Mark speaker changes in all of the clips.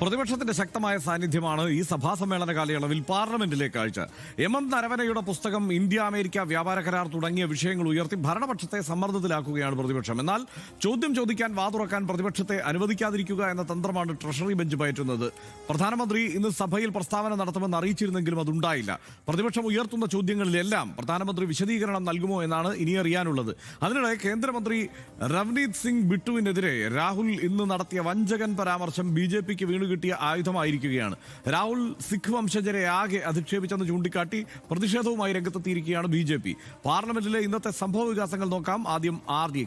Speaker 1: പ്രതിപക്ഷത്തിന്റെ ശക്തമായ സാന്നിധ്യമാണ് ഈ സഭാ സമ്മേളന കാലയളവിൽ പാർലമെന്റിലെ കാഴ്ച. എം എം നരവനയുടെ പുസ്തകം ഇന്ത്യ അമേരിക്ക വ്യാപാര കരാർ തുടങ്ങിയ വിഷയങ്ങൾ ഉയർത്തി ഭരണപക്ഷത്തെ സമ്മർദ്ദത്തിലാക്കുകയാണ് പ്രതിപക്ഷം. എന്നാൽ ചോദ്യം ചോദിക്കാൻ വാതുറക്കാൻ പ്രതിപക്ഷത്തെ അനുവദിക്കാതിരിക്കുക എന്ന തന്ത്രമാണ് ട്രഷറി ബെഞ്ച് പയറ്റുന്നത്. പ്രധാനമന്ത്രി ഇന്ന് സഭയിൽ പ്രസ്താവന നടത്തുമെന്ന് അറിയിച്ചിരുന്നെങ്കിലും അതുണ്ടായില്ല. പ്രതിപക്ഷം ഉയർത്തുന്ന ചോദ്യങ്ങളിലെല്ലാം പ്രധാനമന്ത്രി വിശദീകരണം നൽകുമോ എന്നാണ് ഇനി അറിയാനുള്ളത്. അതിനിടെ കേന്ദ്രമന്ത്രി രവ്നീത് സിംഗ് ബിട്ടുവിനെതിരെ രാഹുൽ ഇന്ന് നടത്തിയ വഞ്ചകൻ പരാമർശം ബി ജെ പിക്ക് വീണുകിട്ടിയ ആയുധമായിരിക്കുകയാണ്. രാഹുൽ സിഖ് വംശജരെ ആകെ അധിക്ഷേപിച്ചെന്ന് ചൂണ്ടിക്കാട്ടി പ്രതിഷേധവുമായി രംഗത്തെത്തിയിരിക്കുകയാണ് ബി പാർലമെന്റിലെ ഇന്നത്തെ സംഭവ വികാസങ്ങൾ നോക്കാം. ആദ്യം R D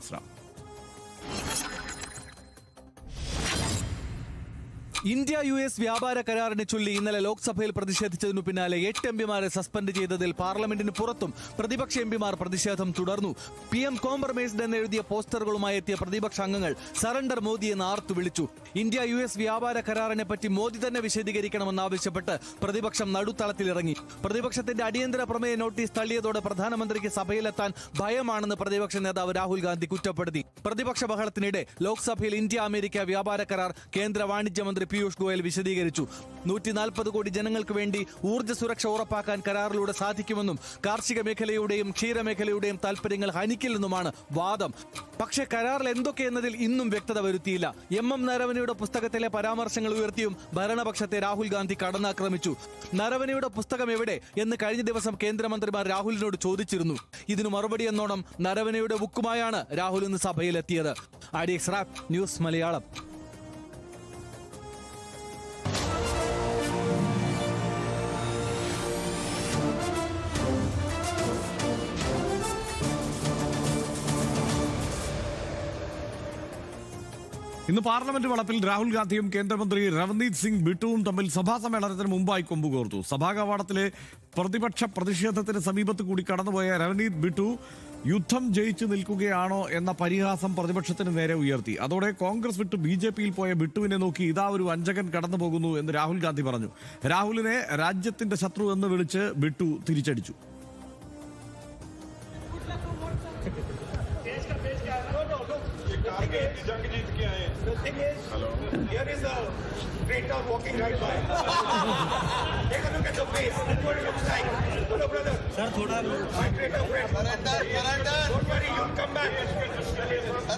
Speaker 2: India U S വ്യാപാര കരാറിനെ ചൊല്ലി ഇന്നലെ ലോക്സഭയിൽ പ്രതിഷേധിച്ചതിനു പിന്നാലെ എട്ട് എംപിമാരെ സസ്പെൻഡ് ചെയ്തതിൽ പാർലമെന്റിന് പുറത്തും പ്രതിപക്ഷ എംപിമാർ പ്രതിഷേധം തുടർന്നു. പി എം കോംപ്രമൈസ്ഡ് എന്ന് എഴുതിയ പോസ്റ്ററുകളുമായി എത്തിയ പ്രതിപക്ഷ അംഗങ്ങൾ സറണ്ടർ എന്ന് ആർത്തു വിളിച്ചു. ഇന്ത്യ യു എസ് വ്യാപാര കരാറിനെ പറ്റി മോദി തന്നെ വിശദീകരിക്കണമെന്നാവശ്യപ്പെട്ട് പ്രതിപക്ഷം നടുത്തളത്തിലിറങ്ങി പ്രതിപക്ഷത്തിന്റെ അടിയന്തര പ്രമേയ നോട്ടീസ് തള്ളിയതോടെ പ്രധാനമന്ത്രിക്ക് സഭയിലെത്താൻ ഭയമാണെന്ന് പ്രതിപക്ഷ നേതാവ് രാഹുൽ ഗാന്ധി കുറ്റപ്പെടുത്തി. പ്രതിപക്ഷ ബഹളത്തിനിടെ ലോക്സഭയിൽ ഇന്ത്യ അമേരിക്ക വ്യാപാര കരാർ കേന്ദ്ര വാണിജ്യ മന്ത്രി പീയൂഷ് ഗോയൽ വിശദീകരിച്ചു. നൂറ്റി നാൽപ്പത് കോടി ജനങ്ങൾക്ക് വേണ്ടി ഊർജ സുരക്ഷ ഉറപ്പാക്കാൻ കരാറിലൂടെ സാധിക്കുമെന്നും കാർഷിക മേഖലയുടെയും ക്ഷീരമേഖലയുടെയും താൽപര്യങ്ങൾ ഹനിക്കില്ലെന്നുമാണ് വാദം. പക്ഷേ കരാറിൽ എന്തൊക്കെയെന്നതിൽ ഇന്നും വ്യക്തത വരുത്തിയില്ല. എം എം നരവനയുടെ പുസ്തകത്തിലെ പരാമർശങ്ങൾ ഉയർത്തിയും ഭരണപക്ഷത്തെ രാഹുൽ ഗാന്ധി കടന്നാക്രമിച്ചു. നരവനയുടെ പുസ്തകം എവിടെ എന്ന് കഴിഞ്ഞ ദിവസം കേന്ദ്രമന്ത്രിമാർ രാഹുലിനോട് ചോദിച്ചിരുന്നു. ഇതിനു മറുപടി എന്നോണം നരവനയുടെ ബുക്കുമായാണ് രാഹുൽ ഇന്ന് സഭയിലെത്തിയത്. ആഡിയക്സ് റാപ്പ് ന്യൂസ് മലയാളം.
Speaker 1: ഇന്ന് പാർലമെന്റ് വളപ്പിൽ രാഹുൽ ഗാന്ധിയും കേന്ദ്രമന്ത്രി രവനീത് സിംഗ് ബിട്ടുവും തമ്മിൽ സഭാ സമ്മേളനത്തിന് മുമ്പായി കൊമ്പുകോർത്തു. സഭാ കവാടത്തിലെ പ്രതിപക്ഷ പ്രതിഷേധത്തിന് സമീപത്ത് കൂടി കടന്നുപോയ രവനീത് ബിട്ടു യുദ്ധം ജയിച്ചു നിൽക്കുകയാണോ എന്ന പരിഹാസം പ്രതിപക്ഷത്തിന് നേരെ ഉയർത്തി. അതോടെ കോൺഗ്രസ് വിട്ട് ബി ജെ പിയിൽ പോയ ബിട്ടുവിനെ നോക്കി ഇതാ ഒരു വഞ്ചകൻ കടന്നു പോകുന്നു എന്ന് രാഹുൽ ഗാന്ധി പറഞ്ഞു. രാഹുലിനെ രാജ്യത്തിന്റെ ശത്രു എന്ന് വിളിച്ച് ബിട്ടു തിരിച്ചടിച്ചു.
Speaker 3: G
Speaker 4: The thing is, here is a traitor walking right by. Take a look at the face. That's what it looks like. Hello, brother. Sir, thoda. My traitor friend.
Speaker 5: Surrender, surrender,
Speaker 4: Don't worry, you'll come back.
Speaker 5: surrender, surrender.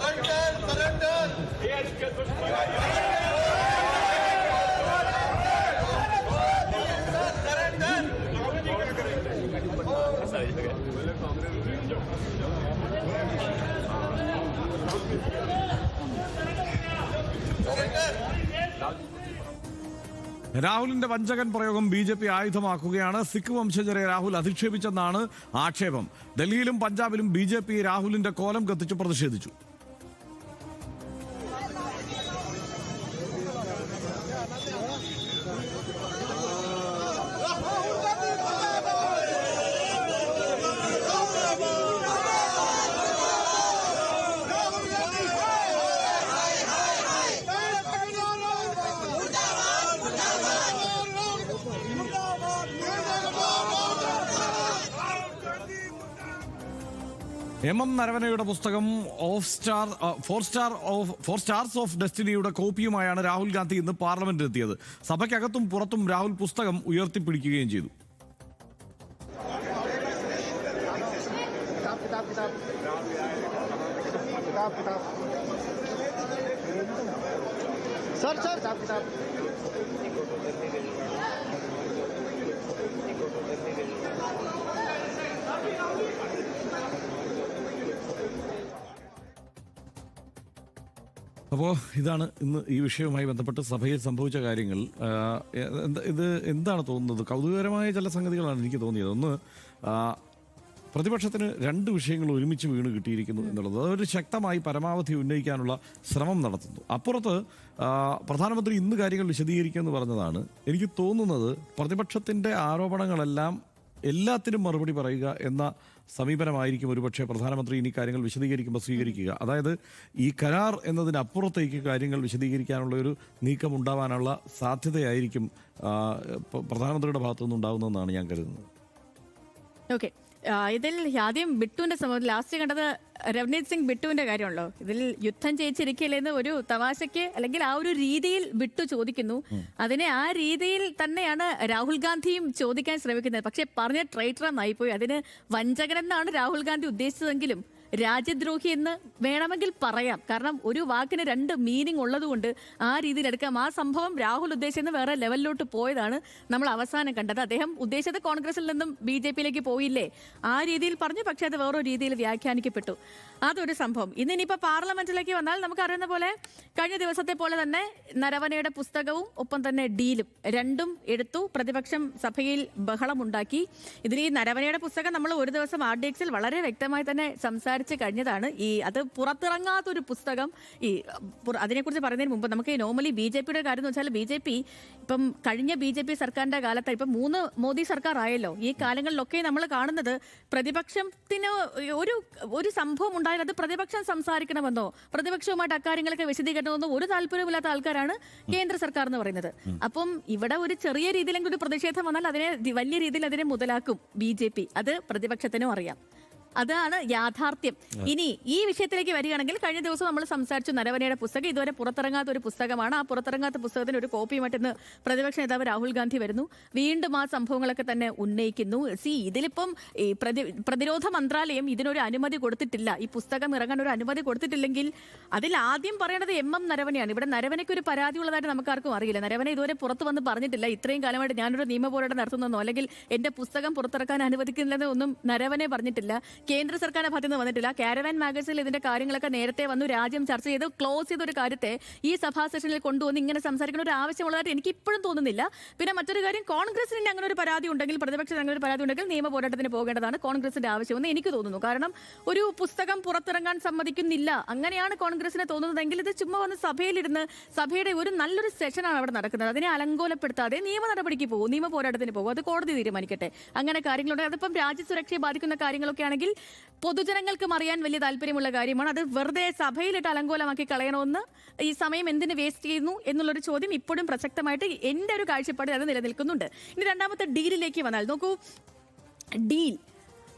Speaker 1: രാഹുലിന്റെ വഞ്ചകൻ പ്രയോഗം B J P ആയുധമാക്കുകയാണ്. സിഖ് വംശജരെ രാഹുൽ അധിക്ഷേപിച്ചെന്നാണ് ആക്ഷേപം. ഡൽഹിയിലും പഞ്ചാബിലും B J P രാഹുലിന്റെ കോലം കത്തിച്ച് പ്രതിഷേധിച്ചു. എം എം നരവനയുടെ പുസ്തകം of star four star of four stars of ഡെസ്റ്റിനിയുടെ കോപ്പിയുമായാണ് രാഹുൽ ഗാന്ധി ഇന്ന് പാർലമെന്റിൽ എത്തിയത് സഭയ്ക്കകത്തും പുറത്തും രാഹുൽ പുസ്തകം ഉയർത്തിപ്പിടിക്കുകയും ചെയ്തു.
Speaker 5: സർ സർ
Speaker 1: അപ്പോൾ ഇതാണ് ഇന്ന് ഈ വിഷയവുമായി ബന്ധപ്പെട്ട് സഭയിൽ സംഭവിച്ച കാര്യങ്ങൾ. ഇത് എന്താണ് തോന്നുന്നത്? കൗതുകകരമായ ചില സംഗതികളാണ് എനിക്ക് തോന്നിയത്. ഒന്ന് പ്രതിപക്ഷത്തിന് രണ്ട് വിഷയങ്ങൾ ഒരുമിച്ച് വീണ് കിട്ടിയിരിക്കുന്നു എന്നുള്ളത്. അതൊരു ശക്തമായി പരമാവധി ഉന്നയിക്കാനുള്ള ശ്രമം നടത്തുന്നു. അപ്പുറത്ത് പ്രധാനമന്ത്രി ഇന്ന് കാര്യങ്ങൾ വിശദീകരിക്കുമെന്ന് പറഞ്ഞതാണ്. എനിക്ക് തോന്നുന്നത് പ്രതിപക്ഷത്തിന്റെ ആരോപണങ്ങളെല്ലാം എല്ലാത്തിനും മറുപടി പറയുക എന്ന സമീപനമായിരിക്കും ഒരുപക്ഷെ പ്രധാനമന്ത്രി ഇനി കാര്യങ്ങൾ വിശദീകരിക്കുമ്പോൾ സ്വീകരിക്കുക. അതായത് ഈ കരാർ എന്നതിനപ്പുറത്തേക്ക് കാര്യങ്ങൾ വിശദീകരിക്കാനുള്ള ഒരു നീക്കം ഉണ്ടാവാനുള്ള സാധ്യതയായിരിക്കും പ്രധാനമന്ത്രിയുടെ ഭാഗത്തുനിന്ന് ഉണ്ടാകുന്നതെന്നാണ് ഞാൻ കരുതുന്നത്.
Speaker 6: ഓക്കെ
Speaker 3: ഇതിൽ ആദ്യം ബിട്ടുവിന്റെ സംഭവം ലാസ്റ്റ് കണ്ടത് രവ്നീത് സിംഗ് ബിട്ടുവിന്റെ കാര്യമാണല്ലോ ഇതിൽ യുദ്ധം ജയിച്ചിരിക്കില്ലെന്ന് ഒരു തമാശയ്ക്ക് അല്ലെങ്കിൽ ആ ഒരു രീതിയിൽ ബിട്ടു ചോദിക്കുന്നു. അതിനെ ആ രീതിയിൽ തന്നെയാണ് രാഹുൽ ഗാന്ധിയും ചോദിക്കാൻ ശ്രമിക്കുന്നത്. പക്ഷെ പറഞ്ഞ ട്രൈറ്റർ എന്നായിപ്പോയി അതിന് വഞ്ചകനെന്നാണ് രാഹുൽ ഗാന്ധി ഉദ്ദേശിച്ചതെങ്കിലും രാജ്യദ്രോഹി എന്ന് വേണമെങ്കിൽ പറയാം. കാരണം ഒരു വാക്കിന് രണ്ട് മീനിങ് ഉള്ളതുകൊണ്ട് ആ രീതിയിൽ എടുക്കാം. ആ സംഭവം രാഹുൽ ഉദ്ദേശിച്ചത് വേറെ ലെവലിലോട്ട് പോയതാണ് നമ്മൾ അവസാനം കണ്ടത്. അദ്ദേഹം ഉദ്ദേശിച്ചത് കോൺഗ്രസിൽ നിന്നും ബി ജെ പിയിലേക്ക് പോയില്ലേ? ആ രീതിയിൽ പറഞ്ഞു പക്ഷേ അത് വേറൊരു രീതിയിൽ വ്യാഖ്യാനിക്കപ്പെട്ടു. അതൊരു സംഭവം. ഇന്ന് ഇനിയിപ്പോൾ പാർലമെന്റിലേക്ക് വന്നാൽ നമുക്ക് അറിയുന്ന പോലെ കഴിഞ്ഞ ദിവസത്തെ പോലെ തന്നെ നരവനയുടെ പുസ്തകവും ഒപ്പം തന്നെ ഡീലും രണ്ടും എടുത്തു. പ്രതിപക്ഷം സഭയിൽ ബഹളമുണ്ടാക്കി. ഇതിൽ ഈ നരവനയുടെ പുസ്തകം നമ്മൾ ഒരു ദിവസം ആർ വളരെ വ്യക്തമായി തന്നെ സംസാരിച്ച്. കഴിഞ്ഞതാണ്. ഈ അത് പുറത്തിറങ്ങാത്തൊരു പുസ്തകം. ഈ അതിനെക്കുറിച്ച് പറയുന്നതിന് മുമ്പ് നമുക്ക് നോർമലി ബി ജെ പിയുടെ കാര്യം എന്ന് വെച്ചാൽ ബി ജെ പി ഇപ്പം കഴിഞ്ഞ ബി ജെ പി സർക്കാരിന്റെ കാലത്ത് ഇപ്പം മൂന്ന് മോദി സർക്കാർ ആയല്ലോ ഈ കാലങ്ങളിലൊക്കെ നമ്മൾ കാണുന്നത് പ്രതിപക്ഷത്തിന് ഒരു ഒരു സംഭവം ഉണ്ടായാൽ അത് പ്രതിപക്ഷം സംസാരിക്കണമെന്നോ പ്രതിപക്ഷവുമായിട്ട് അക്കാര്യങ്ങളൊക്കെ വിശദീകരണമെന്നോ ഒരു താല്പര്യമില്ലാത്ത ആൾക്കാരാണ് കേന്ദ്ര സർക്കാർ എന്ന് പറയുന്നത്. അപ്പം ഇവിടെ ഒരു ചെറിയ രീതിയിലെങ്കിലും ഒരു പ്രതിഷേധം വന്നാൽ അതിനെ വലിയ രീതിയിൽ അതിനെ മുതലാക്കും ബി അത് പ്രതിപക്ഷത്തിനും അറിയാം. അതാണ് യാഥാർത്ഥ്യം. ഇനി ഈ വിഷയത്തിലേക്ക് വരികയാണെങ്കിൽ കഴിഞ്ഞ ദിവസം നമ്മൾ സംസാരിച്ചു നരവനയുടെ പുസ്തകം. ഇതുവരെ പുറത്തിറങ്ങാത്ത ഒരു പുസ്തകമാണ്. ആ പുറത്തിറങ്ങാത്ത പുസ്തകത്തിന് ഒരു കോപ്പിയുമായിട്ട് ഇന്ന് പ്രതിപക്ഷ നേതാവ് രാഹുൽ ഗാന്ധി വരുന്നു. വീണ്ടും ആ സംഭവങ്ങളൊക്കെ തന്നെ ഉന്നയിക്കുന്നു. സി ഇതിലിപ്പം ഈ പ്രതി പ്രതിരോധ മന്ത്രാലയം ഇതിനൊരു അനുമതി കൊടുത്തിട്ടില്ല. ഈ പുസ്തകം ഇറങ്ങാൻ ഒരു അനുമതി കൊടുത്തിട്ടില്ലെങ്കിൽ അതിൽ ആദ്യം പറയേണ്ടത് എം എം നരവനെയാണ്. ഇവിടെ നരവനയ്ക്ക് ഒരു പരാതി ഉള്ളതായിട്ട് നമുക്കാർക്കും അറിയില്ല. നരവനെ ഇതുവരെ പുറത്ത് വന്ന് പറഞ്ഞിട്ടില്ല. ഇത്രയും കാലമായിട്ട് ഞാനൊരു നിയമ പോരാട്ടം നടത്തുന്നോ അല്ലെങ്കിൽ എന്റെ പുസ്തകം പുറത്തിറക്കാൻ അനുവദിക്കുന്നില്ലെന്ന് ഒന്നും നരവനെ പറഞ്ഞിട്ടില്ല. കേന്ദ്ര സർക്കാരിന്റെ ഭാഗത്ത് നിന്ന് വന്നിട്ടില്ല കാരവാൻ മാഗസിനിൽ ഇതിന്റെ കാര്യങ്ങളൊക്കെ നേരത്തെ വന്നു. രാജ്യം ചർച്ച ചെയ്ത്. ക്ലോസ് ചെയ്ത ഒരു കാര്യത്തെ ഈ സഭാ സെഷനിൽ കൊണ്ടുവന്ന് ഇങ്ങനെ സംസാരിക്കുന്ന ഒരു ആവശ്യമുള്ളതായിട്ട് എനിക്ക് ഇപ്പോഴും തോന്നുന്നില്ല. പിന്നെ മറ്റൊരു കാര്യം കോൺഗ്രസിന് അങ്ങനെ ഒരു പരാതി ഉണ്ടെങ്കിൽ പ്രതിപക്ഷത്തിന് അങ്ങനെ ഒരു പരാതി ഉണ്ടെങ്കിൽ നിയമ പോരാട്ടത്തിന് പോകേണ്ടതാണ് കോൺഗ്രസിന്റെ ആവശ്യമെന്ന് എനിക്ക് തോന്നുന്നു. കാരണം ഒരു പുസ്തകം പുറത്തിറങ്ങാൻ സമ്മതിക്കുന്നില്ല. അങ്ങനെയാണ് കോൺഗ്രസിന് തോന്നുന്നതെങ്കിൽ ഇത് ചുമ്മാ വന്ന് സഭയിലിരുന്ന് സഭയുടെ ഒരു നല്ലൊരു സെഷനാണ് അവിടെ നടക്കുന്നത്. അതിനെ അലങ്കോലപ്പെടുത്താതെ നിയമ നടപടിക്ക് പോകും നിയമ പോരാട്ടത്തിന് പോകും അത് കോടതി തീരുമാനിക്കട്ടെ. അങ്ങനെ കാര്യങ്ങളുണ്ട്. അതിപ്പം രാജ്യസുരക്ഷയെ ബാധിക്കുന്ന കാര്യങ്ങളൊക്കെ ആണെങ്കിൽ പൊതുജനങ്ങൾക്കും അറിയാൻ വലിയ താല്പര്യമുള്ള കാര്യമാണ്. അത് വെറുതെ സഭയിലിട്ട് അലങ്കോലമാക്കി കളയണമെന്ന് ഈ സമയം എന്തിന് വേസ്റ്റ് ചെയ്യുന്നു എന്നുള്ളൊരു ചോദ്യം ഇപ്പോഴും പ്രസക്തമായിട്ട് എന്റെ ഒരു കാഴ്ചപ്പാടിൽ അത് നിലനിൽക്കുന്നുണ്ട്. ഇനി രണ്ടാമത്തെ ഡീലിലേക്ക് വന്നാൽ നോക്കൂ. ഡീൽ.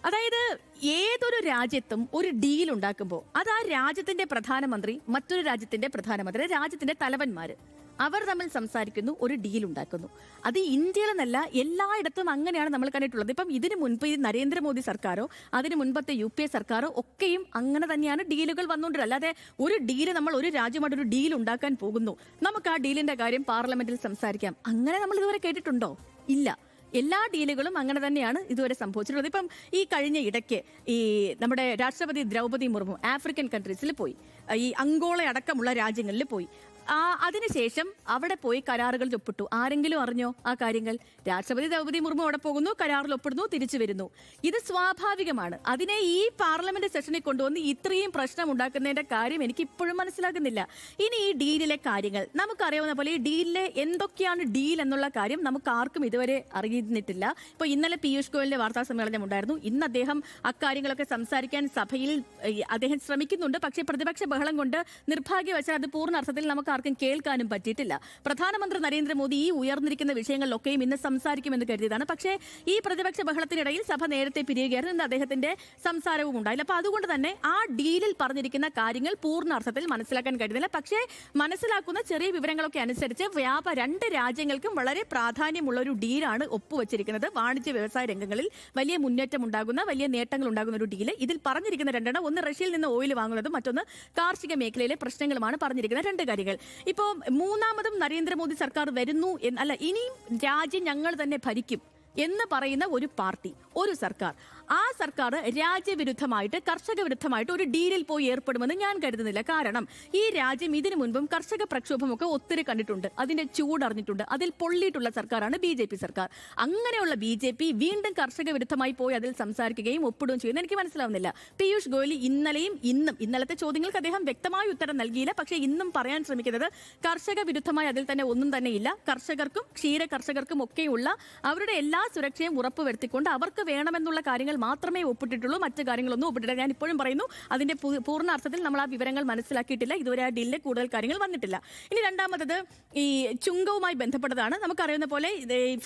Speaker 3: അതായത് ഏതൊരു രാജ്യത്തും ഒരു ഡീൽ ഉണ്ടാക്കുമ്പോൾ അത് ആ രാജ്യത്തിന്റെ പ്രധാനമന്ത്രി മറ്റൊരു രാജ്യത്തിന്റെ പ്രധാനമന്ത്രി രാജ്യത്തിന്റെ തലവന്മാര്. അവർ തമ്മിൽ സംസാരിക്കുന്നു ഒരു ഡീൽ ഉണ്ടാക്കുന്നു. അത് ഇന്ത്യയിലെന്നല്ല എല്ലായിടത്തും അങ്ങനെയാണ് നമ്മൾ കണ്ടിട്ടുള്ളത്. ഇപ്പം ഇതിന് മുൻപ് ഈ നരേന്ദ്രമോദി സർക്കാരോ അതിന് മുൻപത്തെ യു പി എ സർക്കാരോ ഒക്കെയും അങ്ങനെ തന്നെയാണ് ഡീലുകൾ വന്നുകൊണ്ടിരുന്നത് അല്ലാതെ ഒരു ഡീൽ നമ്മൾ ഒരു രാജ്യമായിട്ട് ഒരു ഡീൽ ഉണ്ടാക്കാൻ പോകുന്നു. നമുക്ക് ആ ഡീലിന്റെ കാര്യം പാർലമെന്റിൽ സംസാരിക്കാം. അങ്ങനെ നമ്മൾ ഇതുവരെ കേട്ടിട്ടുണ്ടോ? ഇല്ല. എല്ലാ ഡീലുകളും അങ്ങനെ തന്നെയാണ് ഇതുവരെ സംഭവിച്ചിട്ടുള്ളത്. ഇപ്പം ഈ കഴിഞ്ഞ ഇടയ്ക്ക് ഈ നമ്മുടെ രാഷ്ട്രപതി ദ്രൗപതി മുർമു ആഫ്രിക്കൻ കൺട്രീസിൽ പോയി. ഈ അങ്കോള അടക്കമുള്ള രാജ്യങ്ങളിൽ പോയി. ആ അതിനുശേഷം അവിടെ പോയി കരാറുകൾ ഒപ്പിട്ടു. ആരെങ്കിലും അറിഞ്ഞോ ആ കാര്യങ്ങൾ? രാഷ്ട്രപതി ദ്രൗപദി മുർമു അവിടെ പോകുന്നു കരാറിൽ ഒപ്പിടുന്നു തിരിച്ചു വരുന്നു. ഇത് സ്വാഭാവികമാണ്. അതിനെ ഈ പാർലമെന്റ് സെഷനിൽ കൊണ്ടുവന്ന് ഇത്രയും പ്രശ്നം ഉണ്ടാക്കുന്നതിന്റെ കാര്യം എനിക്ക് ഇപ്പോഴും മനസ്സിലാകുന്നില്ല. ഇനി ഈ ഡീലിലെ കാര്യങ്ങൾ. നമുക്കറിയാവുന്ന പോലെ ഈ ഡീലിലെ എന്തൊക്കെയാണ് ഡീൽ എന്നുള്ള കാര്യം നമുക്ക് ആർക്കും ഇതുവരെ അറിയുന്നിട്ടില്ല. ഇപ്പൊ ഇന്നലെ പീയൂഷ് ഗോയലിന്റെ വാർത്താ സമ്മേളനം ഉണ്ടായിരുന്നു. ഇന്ന് അദ്ദേഹം അക്കാര്യങ്ങളൊക്കെ സംസാരിക്കാൻ സഭയിൽ അദ്ദേഹം ശ്രമിക്കുന്നുണ്ട്. പക്ഷേ പ്രതിപക്ഷ ബഹളം കൊണ്ട് നിർഭാഗ്യവശാൽ അത് പൂർണ അർത്ഥത്തിൽ നമുക്ക് ആർക്കും കേൾക്കാനും പറ്റിയിട്ടില്ല. പ്രധാനമന്ത്രി നരേന്ദ്രമോദി ഈ ഉയർന്നിരിക്കുന്ന വിഷയങ്ങളിലൊക്കെയും ഇന്ന് സംസാരിക്കുമെന്ന് കരുതിയതാണ്. പക്ഷേ ഈ പ്രതിപക്ഷ ബഹളത്തിനിടയിൽ സഭ നേരത്തെ പിരിയുകയായിരുന്നു. ഇന്ന് അദ്ദേഹത്തിന്റെ സംസാരവും ഉണ്ടായില്ല. അപ്പൊ അതുകൊണ്ട് തന്നെ ആ ഡീലിൽ പറഞ്ഞിരിക്കുന്ന കാര്യങ്ങൾ പൂർണ അർത്ഥത്തിൽ മനസ്സിലാക്കാൻ കഴിയുന്നില്ല. പക്ഷേ മനസ്സിലാക്കുന്ന ചെറിയ വിവരങ്ങളൊക്കെ അനുസരിച്ച് വ്യാപ രണ്ട് രാജ്യങ്ങൾക്കും വളരെ പ്രാധാന്യമുള്ള ഒരു ഡീലാണ് ഒപ്പുവച്ചിരിക്കുന്നത്. വാണിജ്യ വ്യവസായ രംഗങ്ങളിൽ വലിയ മുന്നേറ്റം ഉണ്ടാകുന്ന വലിയ നേട്ടങ്ങൾ ഉണ്ടാകുന്ന ഒരു ഡീൽ. ഇതിൽ പറഞ്ഞിരിക്കുന്ന രണ്ടെണ്ണം ഒന്ന് റഷ്യയിൽ നിന്ന് ഓയിൽ വാങ്ങുന്നതും മറ്റൊന്ന് കാർഷിക മേഖലയിലെ പ്രശ്നങ്ങളുമാണ് പറഞ്ഞിരിക്കുന്ന രണ്ട് കാര്യങ്ങൾ. ഇപ്പോൾ മൂന്നാമതും നരേന്ദ്രമോദി സർക്കാർ വരുന്നു അല്ല ഇനിയും രാജ്യം ഞങ്ങൾ തന്നെ ഭരിക്കും എന്ന് പറയുന്ന ഒരു പാർട്ടി ഒരു സർക്കാർ. ആ സർക്കാർ രാജ്യവിരുദ്ധമായിട്ട് കർഷക വിരുദ്ധമായിട്ട് ഒരു ഡീലിൽ പോയി ഏർപ്പെടുമെന്ന് ഞാൻ കരുതുന്നില്ല. കാരണം ഈ രാജ്യം ഇതിനു മുൻപും കർഷക പ്രക്ഷോഭമൊക്കെ ഒത്തിരി കണ്ടിട്ടുണ്ട്. അതിന്റെ ചൂടറിഞ്ഞിട്ടുണ്ട്. അതിൽ പൊള്ളിയിട്ടുള്ള സർക്കാരാണ് ബി സർക്കാർ. അങ്ങനെയുള്ള ബി വീണ്ടും കർഷക വിരുദ്ധമായി പോയി അതിൽ സംസാരിക്കുകയും ഒപ്പിടുകയും ചെയ്യുന്നത് എനിക്ക് മനസ്സിലാവുന്നില്ല. പീയൂഷ് ഗോയൽ ഇന്നലെയും ഇന്നും ഇന്നലത്തെ ചോദ്യങ്ങൾക്ക് അദ്ദേഹം വ്യക്തമായ ഉത്തരം നൽകിയില്ല. പക്ഷേ ഇന്നും പറയാൻ ശ്രമിക്കുന്നത് കർഷക വിരുദ്ധമായി അതിൽ തന്നെ ഒന്നും തന്നെ ഇല്ല കർഷകർക്കും ക്ഷീര കർഷകർക്കും ഒക്കെയുള്ള അവരുടെ എല്ലാ സുരക്ഷയും ഉറപ്പുവരുത്തിക്കൊണ്ട് അവർക്ക് വേണമെന്നുള്ള കാര്യങ്ങൾ മാത്രമേ ഒപ്പിട്ടിട്ടുള്ളൂ. മറ്റു കാര്യങ്ങളൊന്നും ഒപ്പിട്ടില്ല. ഞാൻ ഇപ്പോഴും പറയുന്നു അതിന്റെ പൂർണ അർത്ഥത്തിൽ നമ്മൾ ആ വിവരങ്ങൾ മനസ്സിലാക്കിയിട്ടില്ല. ഇതുവരെ ആ ഡീലിൽ കൂടുതൽ കാര്യങ്ങൾ വന്നിട്ടില്ല. ഇനി രണ്ടാമത്തത് ഈ ചുങ്കവുമായി ബന്ധപ്പെട്ടതാണ്. നമുക്കറിയുന്ന പോലെ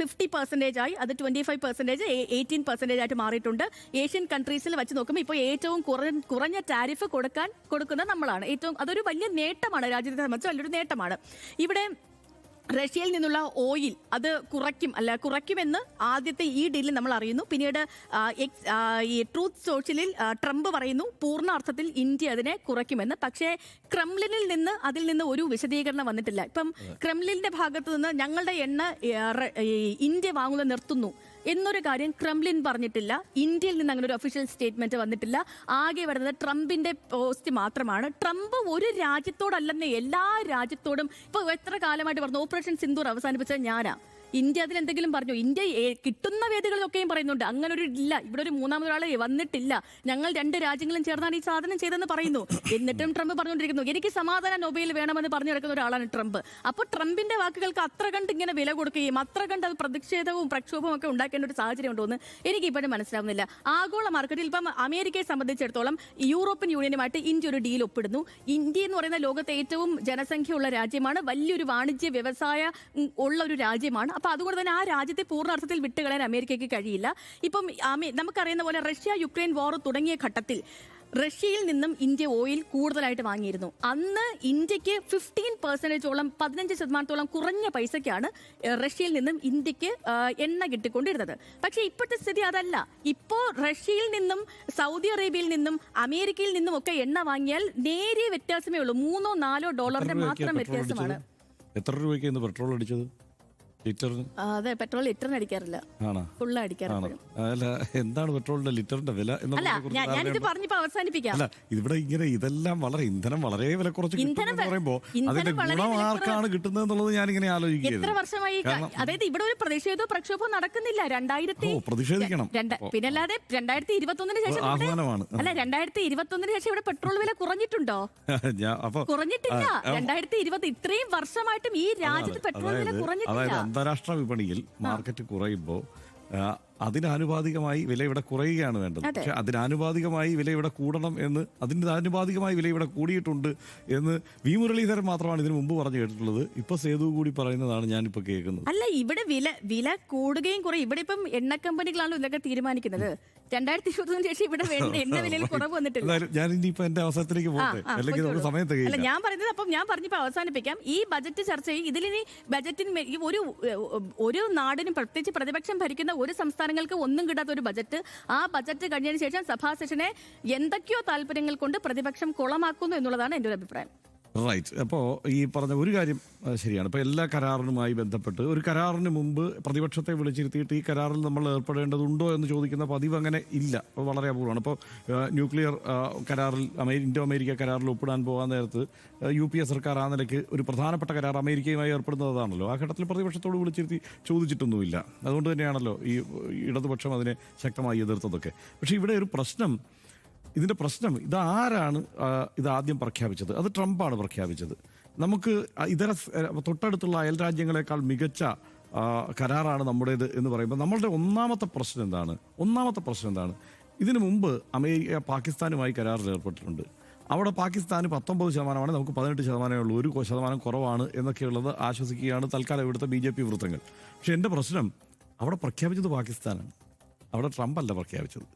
Speaker 3: ഫിഫ്റ്റി പെർസെന്റേജ് ആയി അത് twenty five percentage eighteen percentage ആയിട്ട് മാറിയിട്ടുണ്ട്. ഏഷ്യൻ കൺട്രീസിൽ വെച്ച് നോക്കുമ്പോൾ ഇപ്പോൾ ഏറ്റവും കുറഞ്ഞ കുറഞ്ഞ ടാരിഫ് കൊടുക്കാൻ കൊടുക്കുന്ന നമ്മളാണ്. ഏറ്റവും അതൊരു വലിയ നേട്ടമാണ് രാജ്യത്തെ സംബന്ധിച്ച് വലിയൊരു നേട്ടമാണ്. ഇവിടെ റഷ്യയിൽ നിന്നുള്ള ഓയിൽ അത് കുറയ്ക്കും അല്ല കുറയ്ക്കുമെന്ന് ആദ്യത്തെ ഈ ഡീലിൽ നമ്മൾ അറിയുന്നു. പിന്നീട് എക്സ്- ഈ ട്രൂത്ത് സോഷ്യലിൽ ട്രംപ് പറയുന്നു പൂർണ അർത്ഥത്തിൽ ഇന്ത്യ അതിനെ കുറയ്ക്കുമെന്ന്. പക്ഷേ ക്രെംലിനിൽ നിന്ന് അതിൽ നിന്ന് ഒരു വിശദീകരണം വന്നിട്ടില്ല. ഇപ്പം ക്രെംലിന്റെ ഭാഗത്തു നിന്ന് ഞങ്ങളുടെ എണ്ണ ഇന്ത്യ വാങ്ങുന്നത് നിർത്തുന്നു. എന്നൊരു കാര്യം ക്രെംലിൻ പറഞ്ഞിട്ടില്ല. ഇന്ത്യയിൽ നിന്ന് അങ്ങനെ ഒരു ഒഫീഷ്യൽ സ്റ്റേറ്റ്മെന്റ് വന്നിട്ടില്ല. ആകെ വരുന്നത് ട്രംപിന്റെ പോസ്റ്റ് മാത്രമാണ്. ട്രംപ് ഒരു രാജ്യത്തോടല്ലെന്ന് എല്ലാ രാജ്യത്തോടും. ഇപ്പൊ എത്ര കാലമായിട്ട് പറഞ്ഞു? ഓപ്പറേഷൻ സിന്ദൂർ അവസാനിപ്പിച്ചത് ഞാനാ. ഇന്ത്യ അതിൽ എന്തെങ്കിലും പറഞ്ഞു? ഇന്ത്യ കിട്ടുന്ന വേദികളിലൊക്കെയും പറയുന്നുണ്ട്. അങ്ങനെ ഒരു ഇല്ല ഇവിടെ ഒരു മൂന്നാമതൊരാൾ വന്നിട്ടില്ല. ഞങ്ങൾ രണ്ട് രാജ്യങ്ങളും ചേർന്നാണ് ഈ സാധനം ചെയ്തെന്ന് പറയുന്നു. എന്നിട്ടും ട്രംപ് പറഞ്ഞുകൊണ്ടിരിക്കുന്നു. എനിക്ക് സമാധാന നൊബേൽ വേണമെന്ന് പറഞ്ഞു നടക്കുന്ന ഒരാളാണ് ട്രംപ്. അപ്പോൾ ട്രംപിന്റെ വാക്കുകൾക്ക് അത്ര കണ്ട് ഇങ്ങനെ വില കൊടുക്കുകയും അത്ര കണ്ട് അത് പ്രതിഷേധവും പ്രക്ഷോഭവും ഒക്കെ ഉണ്ടാക്കേണ്ട ഒരു സാഹചര്യം ഉണ്ടോ എന്ന് എനിക്ക് ഇപ്പോഴും മനസ്സിലാവുന്നില്ല. ആഗോള മാർക്കറ്റിൽ ഇപ്പം അമേരിക്കയെ സംബന്ധിച്ചിടത്തോളം യൂറോപ്യൻ യൂണിയനുമായിട്ട് ഇന്ത്യ ഒരു ഡീൽ ഒപ്പിടുന്നു. ഇന്ത്യ എന്ന് പറയുന്ന ലോകത്തെ ഏറ്റവും ജനസംഖ്യയുള്ള രാജ്യമാണ്. വലിയൊരു വാണിജ്യ വ്യവസായ ഉള്ള ഒരു രാജ്യമാണ്. അപ്പൊ അതുകൊണ്ട് തന്നെ ആ രാജ്യത്തെ പൂർണ അർത്ഥത്തിൽ വിട്ടുകളയാൻ അമേരിക്കയ്ക്ക് കഴിയില്ല. ഇപ്പം നമുക്കറിയുന്ന പോലെ റഷ്യ യുക്രൈൻ വാർ തുടങ്ങിയ ഘട്ടത്തിൽ റഷ്യയിൽ നിന്നും ഇന്ത്യ ഓയിൽ കൂടുതലായിട്ട് വാങ്ങിയിരുന്നു. അന്ന് ഇന്ത്യയ്ക്ക് ഫിഫ്റ്റീൻ പെർസെന്റേജോളം പതിനഞ്ച് ശതമാനത്തോളം കുറഞ്ഞ പൈസയ്ക്കാണ് റഷ്യയിൽ നിന്നും ഇന്ത്യയ്ക്ക് എണ്ണ കിട്ടിക്കൊണ്ടിരുന്നത്. പക്ഷേ ഇപ്പോഴത്തെ സ്ഥിതി അതല്ല. ഇപ്പോൾ റഷ്യയിൽ നിന്നും സൗദി അറേബ്യയിൽ നിന്നും അമേരിക്കയിൽ നിന്നും ഒക്കെ എണ്ണ വാങ്ങിയാൽ നേരിയ വ്യത്യാസമേ ഉള്ളൂ. മൂന്നോ നാലോ ഡോളറിന്റെ മാത്രം വ്യത്യാസമാണ്.
Speaker 1: എത്ര രൂപയ്ക്ക് പെട്രോൾ അടിച്ചത്? ലിറ്ററിന്
Speaker 3: അതെ പെട്രോൾ ലിറ്ററിന് അടിക്കാറില്ല.
Speaker 1: ആണോ?
Speaker 3: ഫുള്ള് അടിക്കാറില്ല
Speaker 1: അല്ല എന്താണ് പെട്രോളിന്റെ ലിറ്ററിന്റെ വില
Speaker 3: അല്ല
Speaker 1: എന്നുള്ളതിനെ
Speaker 3: ഞാൻ
Speaker 1: കുറിച്ച്
Speaker 3: ഞാനിത്
Speaker 1: ധാരണയുണ്ടോ?
Speaker 3: പറഞ്ഞിപ്പോ അവസാനിപ്പിക്കാം.
Speaker 1: അല്ല ഇവിടെ ഇങ്ങനെ ഇതെല്ലാം വളരെ ഇന്ധനം വളരെ വില കുറച്ച്
Speaker 3: ഇന്ധനം വെ-
Speaker 1: പറയുമ്പോ
Speaker 3: ഇന്ധനം
Speaker 1: അതിന്റെ
Speaker 3: വളരെ
Speaker 1: ഗുണം
Speaker 3: വിലക്കുറവ്.
Speaker 1: ആർക്കാണ് കിട്ടുന്നത് എന്നുള്ളത് ഞാൻ ഇങ്ങനെ
Speaker 3: എത്ര
Speaker 1: ആലോചിക്കുകയായിരുന്നു
Speaker 3: വർഷമായി ക-
Speaker 1: കാരണം-
Speaker 3: അതായത് ഇവിടെ ഒരു പ്രതിഷേധമോ പ്രക്ഷോഭമോ നടക്കുന്നില്ല. രണ്ടായിരത്തി
Speaker 1: ഓ, പ്രതിഷേധിക്കണം.
Speaker 3: രണ്ട- പിന്നല്ലാതെ രണ്ടായിരത്തി ഇരുപത്തി ഒന്നിന് ശേഷം ഇവിടെ-
Speaker 1: ആഹ്വാനമാണ്.
Speaker 3: അല്ല രണ്ടായിരത്തി ഇരുപത്തി ഒന്നിന് ശേഷം ഇവിടെ പെട്രോൾ വില കുറഞ്ഞിട്ടുണ്ടോ?
Speaker 1: ഞാൻ അപ്പൊ
Speaker 3: കുറഞ്ഞിട്ടില്ല. രണ്ടായിരത്തി ഇരുപത്തി ഇത്രയും വർഷമായിട്ടും ഈ രാജ്യത്ത് പെട്രോൾ വില
Speaker 1: അതായത് അതായത്
Speaker 3: കുറഞ്ഞിട്ടില്ല
Speaker 1: അന്താരാഷ്ട്ര വിപണിയിൽ മാർക്കറ്റ് കുറയുമ്പോൾ അതിനാനുപാതികമായി വില ഇവിടെ കുറയുകയാണ് വേണ്ടത്. പക്ഷെ അതിനാനുപാതികമായി വില ഇവിടെ കൂടണം എന്ന് അതിന്റെ ആനുപാതികമായി വില ഇവിടെ കൂടിയിട്ടുണ്ട് എന്ന് വി മുരളീധരൻ മാത്രമാണ് ഇതിനു മുമ്പ് പറഞ്ഞു കേട്ടിട്ടുള്ളത്. ഇപ്പൊ സേതു കൂടി പറയുന്നതാണ് ഞാനിപ്പോ കേൾക്കുന്നത്.
Speaker 3: അല്ല ഇവിടെ വില വില കൂടുകയും കുറയും. ഇവിടെ ഇപ്പം എണ്ണ കമ്പനികളാണ് ഇതൊക്കെ തീരുമാനിക്കുന്നത്. രണ്ടായിരത്തി ഇരുപത്തൊന്നിന് ശേഷം ഇവിടെ വേണ്ട എണ്ണ വിലയിൽ കുറവ് വന്നിട്ടില്ല.
Speaker 1: ഞാൻ ഇനിയിപ്പോ എന്റെ അവസരത്തിലേക്ക് പോകട്ടെ അല്ലെങ്കിൽ നമുക്ക് സമയം തികയില്ല
Speaker 3: ഞാൻ പറയുന്നത് അപ്പം ഞാൻ പറഞ്ഞപ്പോ അവസാനിപ്പിക്കാം. ഈ ബജറ്റ് ചർച്ചയിൽ ഇതിലിനി ബജറ്റിന് ഒരു ഒരു നാടിനും പ്രത്യേകിച്ച് പ്രതിപക്ഷം ഭരിക്കുന്ന ഒരു സംസ്ഥാനങ്ങൾക്ക് ഒന്നും കിട്ടാത്ത ഒരു ബജറ്റ് ആ ബജറ്റ് കഴിഞ്ഞതിന് ശേഷം സഭാ സെഷനെ എന്തൊക്കെയോ താല്പര്യങ്ങൾ കൊണ്ട് പ്രതിപക്ഷം കുളമാക്കുന്നു എന്നുള്ളതാണ് എന്റെ ഒരു അഭിപ്രായം.
Speaker 1: റൈറ്റ് അപ്പോൾ ഈ പറഞ്ഞ ഒരു കാര്യം ശരിയാണ്. ഇപ്പോൾ എല്ലാ കരാറിനുമായി ബന്ധപ്പെട്ട് ഒരു കരാറിന് മുമ്പ് പ്രതിപക്ഷത്തെ വിളിച്ചിരുത്തിയിട്ട് ഈ കരാറിൽ നമ്മൾ ഏർപ്പെടേണ്ടതുണ്ടോ എന്ന് ചോദിക്കുന്ന പതിവ് അങ്ങനെ ഇല്ല. വളരെ അപൂർവമാണ്. ഇപ്പോൾ ന്യൂക്ലിയർ കരാറിൽ ഇൻഡോ അമേരിക്ക കരാറിൽ ഒപ്പിടാൻ പോകാൻ നേരത്ത് യു പി എ സർക്കാർ ആ നിലയ്ക്ക് ഒരു പ്രധാനപ്പെട്ട കരാർ അമേരിക്കയുമായി ഏർപ്പെടുന്നതാണല്ലോ. ആ ഘട്ടത്തിൽ പ്രതിപക്ഷത്തോട് വിളിച്ചിരുത്തി ചോദിച്ചിട്ടൊന്നുമില്ല. അതുകൊണ്ട് തന്നെയാണല്ലോ ഈ ഇടതുപക്ഷം അതിനെ ശക്തമായി എതിർത്തതൊക്കെ. പക്ഷേ ഇവിടെ ഒരു പ്രശ്നം ഇതിന്റെ പ്രശ്നം ഇത് ആരാണ് ഇത് ആദ്യം പ്രഖ്യാപിച്ചത്? അത് ട്രംപാണ് പ്രഖ്യാപിച്ചത്. നമുക്ക് ഇതര തൊട്ടടുത്തുള്ള അയൽ രാജ്യങ്ങളെക്കാൾ മികച്ച കരാറാണ് നമ്മുടേത് എന്ന് പറയുമ്പോൾ നമ്മളുടെ ഒന്നാമത്തെ പ്രശ്നം എന്താണ്? ഒന്നാമത്തെ പ്രശ്നം എന്താണ്? ഇതിനു മുമ്പ് അമേരിക്ക പാകിസ്ഥാനുമായി കരാറിൽ ഏർപ്പെട്ടിട്ടുണ്ട്. അവിടെ പാകിസ്ഥാന് പത്തൊമ്പത് ശതമാനമാണ് നമുക്ക് പതിനെട്ട് ശതമാനമേ ഉള്ളൂ ഒരു ശതമാനം കുറവാണ് എന്നൊക്കെയുള്ളത് ആശ്വസിക്കുകയാണ് തൽക്കാലം ഇവിടുത്തെ ബി ജെ പി വൃത്തങ്ങൾ. പക്ഷേ എന്റെ പ്രശ്നം അവിടെ പ്രഖ്യാപിച്ചത് പാകിസ്ഥാനാണ്. അവിടെ ട്രംപ് അല്ല പ്രഖ്യാപിച്ചത്.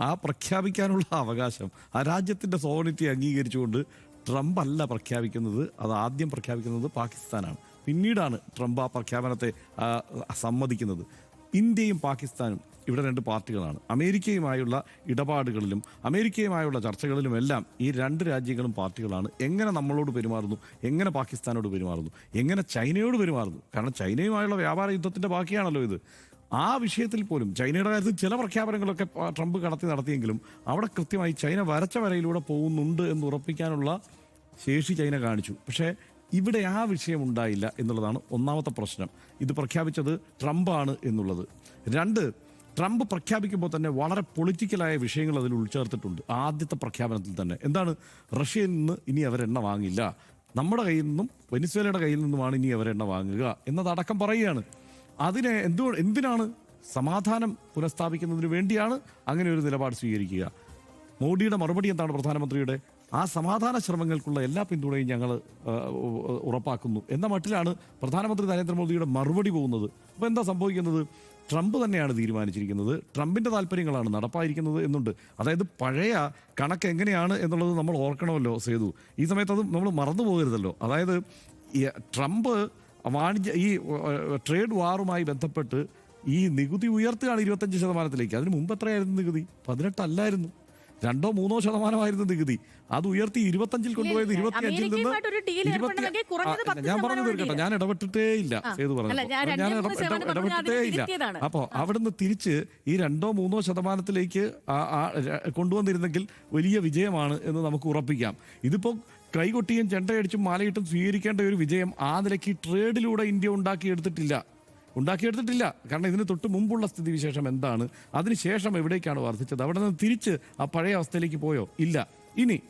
Speaker 1: ആ പ്രഖ്യാപിക്കാനുള്ള അവകാശം ആ രാജ്യത്തിന്റെ സോവറിറ്റി അംഗീകരിച്ചുകൊണ്ട് ട്രംപ് അല്ല പ്രഖ്യാപിക്കുന്നത് അത് ആദ്യം പ്രഖ്യാപിക്കുന്നത് പാകിസ്ഥാനാണ്. പിന്നീടാണ് ട്രംപ് ആ പ്രഖ്യാപനത്തെ സമ്മതിക്കുന്നത്. ഇന്ത്യയും പാകിസ്ഥാനും ഇവിടെ രണ്ട് പാർട്ടികളാണ്. അമേരിക്കയുമായുള്ള ഇടപാടുകളിലും അമേരിക്കയുമായുള്ള ചർച്ചകളിലുമെല്ലാം ഈ രണ്ട് രാജ്യങ്ങളും പാർട്ടികളാണ്. എങ്ങനെ നമ്മളോട് പെരുമാറുന്നു? എങ്ങനെ പാകിസ്ഥാനോട് പെരുമാറുന്നു? എങ്ങനെ ചൈനയോട് പെരുമാറുന്നു? കാരണം ചൈനയുമായുള്ള വ്യാപാര യുദ്ധത്തിന്റെ ബാക്കിയാണല്ലോ ഇത്. ആ വിഷയത്തിൽ പോലും ചൈനയുടെ കാര്യത്തിൽ ചില പ്രഖ്യാപനങ്ങളൊക്കെ ട്രംപ് കടത്തി നടത്തിയെങ്കിലും അവിടെ കൃത്യമായി ചൈന വരച്ച വരയിലൂടെ പോകുന്നുണ്ട് എന്ന് ഉറപ്പിക്കാനുള്ള ശേഷി ചൈന കാണിച്ചു. പക്ഷേ ഇവിടെ ആ വിഷയം ഉണ്ടായില്ല എന്നുള്ളതാണ് ഒന്നാമത്തെ പ്രശ്നം. ഇത് പ്രഖ്യാപിച്ചത് ട്രംപാണ് എന്നുള്ളത്. രണ്ട് ട്രംപ് പ്രഖ്യാപിക്കുമ്പോൾ തന്നെ വളരെ പൊളിറ്റിക്കലായ വിഷയങ്ങൾ അതിൽ ഉൾച്ചേർത്തിട്ടുണ്ട് ആദ്യത്തെ പ്രഖ്യാപനത്തിൽ തന്നെ. എന്താണ്? റഷ്യയിൽ നിന്ന് ഇനി അവരെണ്ണ വാങ്ങില്ല. നമ്മുടെ കയ്യിൽ നിന്നും വെനിസ്വേലയുടെ കയ്യിൽ നിന്നുമാണ് ഇനി അവരെണ്ണ വാങ്ങുക എന്നതടക്കം പറയുകയാണ്. അതിനെ എന്തോ എന്തിനാണ് സമാധാനം പുനഃസ്ഥാപിക്കുന്നതിന് വേണ്ടിയാണ് അങ്ങനെ ഒരു നിലപാട് സ്വീകരിക്കുക. മോഡിയുടെ മറുപടി എന്താണ് പ്രധാനമന്ത്രിയുടെ? ആ സമാധാന ശ്രമങ്ങൾക്കുള്ള എല്ലാ പിന്തുണയും ഞങ്ങൾ ഉറപ്പാക്കുന്നു. എന്ന മട്ടിലാണ് പ്രധാനമന്ത്രി നരേന്ദ്രമോദിയുടെ മറുപടി പോകുന്നത്. അപ്പോൾ എന്താ സംഭവിക്കുന്നത്? ട്രംപ് തന്നെയാണ് തീരുമാനിച്ചിരിക്കുന്നത്. ട്രംപിന്റെ താല്പര്യങ്ങളാണ് നടപ്പായിരിക്കുന്നത് എന്നുണ്ട്. അതായത് പഴയ കണക്ക് എങ്ങനെയാണ് എന്നുള്ളത് നമ്മൾ ഓർക്കണമല്ലോ സേതു. ഈ സമയത്ത് അത് നമ്മൾ മറന്നു പോകരുതല്ലോ അതായത് ട്രംപ് വാണിജ്യ ഈ ട്രേഡ് വാറുമായി ബന്ധപ്പെട്ട് ഈ നികുതി ഉയർത്തുകയാണ് ഇരുപത്തഞ്ച് ശതമാനത്തിലേക്ക്. അതിന് മുമ്പ് എത്രയായിരുന്നു നികുതി? പതിനെട്ടല്ലായിരുന്നു. രണ്ടോ മൂന്നോ ശതമാനമായിരുന്നു നികുതി. അത് ഉയർത്തി ഇരുപത്തഞ്ചിൽ കൊണ്ടുപോയത്
Speaker 3: ഇരുപത്തി
Speaker 1: ഇരുപത്തിയഞ്ചിൽ നിന്ന് ഞാൻ പറഞ്ഞു തീർക്കട്ടെ ഞാൻ ഇടപെട്ടിട്ടേ ഇല്ല ഏത് പറഞ്ഞു
Speaker 3: ഞാൻ
Speaker 1: ഇടപെട്ടിട്ടേ ഇല്ല. അപ്പോൾ അവിടുന്ന് തിരിച്ച് ഈ രണ്ടോ മൂന്നോ ശതമാനത്തിലേക്ക് കൊണ്ടുവന്നിരുന്നെങ്കിൽ വലിയ വിജയമാണ് എന്ന് നമുക്ക് ഉറപ്പിക്കാം. ഇതിപ്പോൾ കൈകൊട്ടിയും ചെണ്ടയടിച്ചും മാലയിട്ടും സ്വീകരിക്കേണ്ട ഒരു വിജയം ആ നിലയ്ക്ക് ട്രേഡിലൂടെ ഇന്ത്യ ഉണ്ടാക്കിയെടുത്തിട്ടില്ല. ഉണ്ടാക്കിയെടുത്തിട്ടില്ല. കാരണം ഇതിന് തൊട്ട് മുമ്പുള്ള സ്ഥിതിവിശേഷം എന്താണ്? അതിനുശേഷം എവിടേക്കാണ് വർദ്ധിച്ചത്? അവിടെ നിന്ന് തിരിച്ച് ആ പഴയ അവസ്ഥയിലേക്ക് പോയോ? ഇല്ല. ഇനി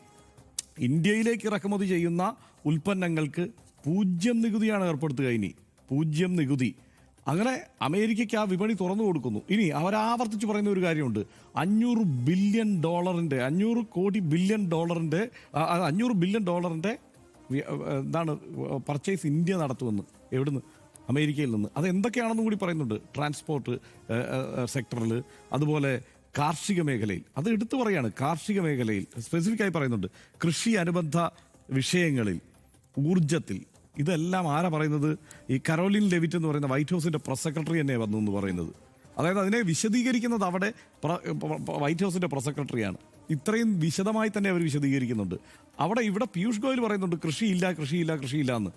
Speaker 1: ഇന്ത്യയിലേക്ക് ഇറക്കുമതി ചെയ്യുന്ന ഉൽപ്പന്നങ്ങൾക്ക് പൂജ്യം നികുതിയാണ് ഏർപ്പെടുത്തുക ഇനി. പൂജ്യം നികുതി. അങ്ങനെ അമേരിക്കയ്ക്ക് ആ വിപണി തുറന്നു കൊടുക്കുന്നു. ഇനി അവരാവർത്തിച്ച് പറയുന്ന ഒരു കാര്യമുണ്ട്. അഞ്ഞൂറ് ബില്യൺ ഡോളറിന്റെ അഞ്ഞൂറ് കോടി ബില്യൺ ഡോളറിന്റെ അഞ്ഞൂറ് ബില്യൺ ഡോളറിന്റെ എന്താണ് പർച്ചേസ് ഇന്ത്യ നടത്തുമെന്ന് എവിടുന്ന്? അമേരിക്കയിൽ നിന്ന്. അത് എന്തൊക്കെയാണെന്നും കൂടി പറയുന്നുണ്ട്. ട്രാൻസ്പോർട്ട് സെക്ടറിൽ അതുപോലെ കാർഷിക മേഖലയിൽ. അത് എടുത്തു പറയാണ്. കാർഷിക മേഖലയിൽ സ്പെസിഫിക്കായി പറയുന്നുണ്ട്. കൃഷി അനുബന്ധ വിഷയങ്ങളിൽ ഊർജത്തിൽ ഇതെല്ലാം ആരാ പറയുന്നത്? ഈ കരോലിൻ ലെവിറ്റ് എന്ന് പറയുന്ന വൈറ്റ് ഹൗസിന്റെ പ്രസ് സെക്രട്ടറി തന്നെ വന്നു എന്ന് പറയുന്നത്. അതായത് അതിനെ വിശദീകരിക്കുന്നത് അവിടെ വൈറ്റ് ഹൗസിന്റെ പ്രസ് സെക്രട്ടറിയാണ്. ഇത്രയും വിശദമായി തന്നെ അവർ വിശദീകരിക്കുന്നുണ്ട്. അവിടെ ഇവിടെ പീയൂഷ് ഗോയൽ പറയുന്നുണ്ട് കൃഷിയില്ല കൃഷിയില്ല കൃഷിയില്ല എന്ന്.